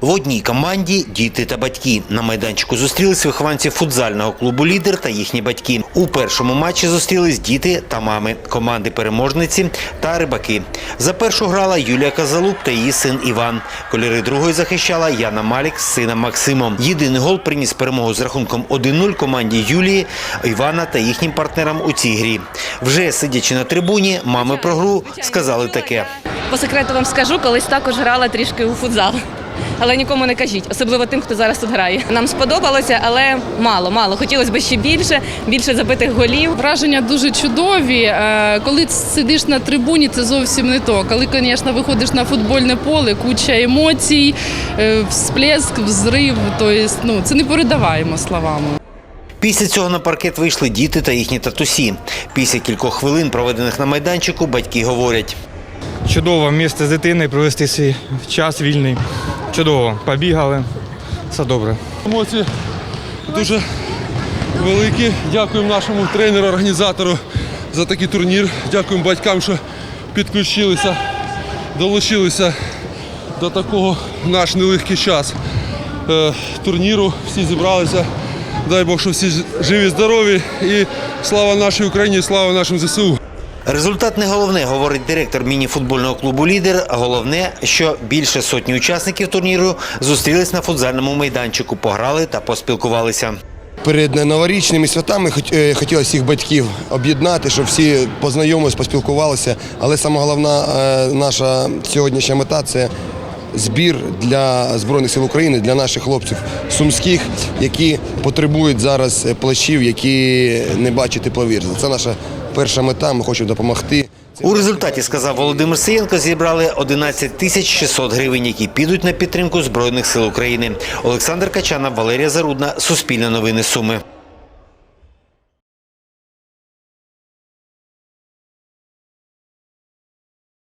В одній команді діти та батьки. На майданчику зустрілись вихованці футзального клубу Лідер та їхні батьки. У першому матчі зустрілись діти та мами, команди переможниці та рибаки. За першу грала Юлія Казалук та її син Іван. Кольори другої захищала Яна Малік з сином Максимом. Єдиний гол приніс перемогу з рахунком 1-0 команді Юлії, Івана та їхнім партнерам у цій грі. Вже сидячи на трибуні, мами про гру сказали таке. По секрету вам скажу, колись також грала трішки у футзал. Але нікому не кажіть, особливо тим, хто зараз тут грає. Нам сподобалося, але мало, мало. Хотілося б ще більше, більше забитих голів. Враження дуже чудові. Е, Коли сидиш на трибуні, це зовсім не то. Коли, звісно, виходиш на футбольне поле, куча емоцій, е, всплеск, взрив, тобто, ну, це не передаваємо словами. Після цього на паркет вийшли діти та їхні татусі. Після кількох хвилин, проведених на майданчику, батьки говорять. Чудово місце з дитиною провести свій час вільний. Чудово. Побігали. Все добре. Емоції дуже великі. Дякуємо нашому тренеру, організатору за такий турнір. Дякуємо батькам, що підключилися, долучилися до такого наш нелегкий час е, турніру. Всі зібралися. Дай Бог, що всі живі, здорові. І слава нашій Україні, слава нашим ЗСУ. Результат не головне, говорить директор міні-футбольного клубу Лідер. Головне, що більше сотні учасників турніру зустрілись на футзальному майданчику, пограли та поспілкувалися. Перед новорічними святами е, хотілося всіх батьків об'єднати, щоб всі познайомились, поспілкувалися. Але саме головна е, наша сьогоднішня мета це збір для Збройних сил України, для наших хлопців сумських, які потребують зараз плащів, які не бачать тепловір. Це наша перша мета. Ми хочемо допомогти. У результаті, сказав Володимир Сиєнко, зібрали 11 тисяч 600 гривень, які підуть на підтримку Збройних сил України. Олександр Качанов, Валерія Зарудна, Суспільне новини Суми.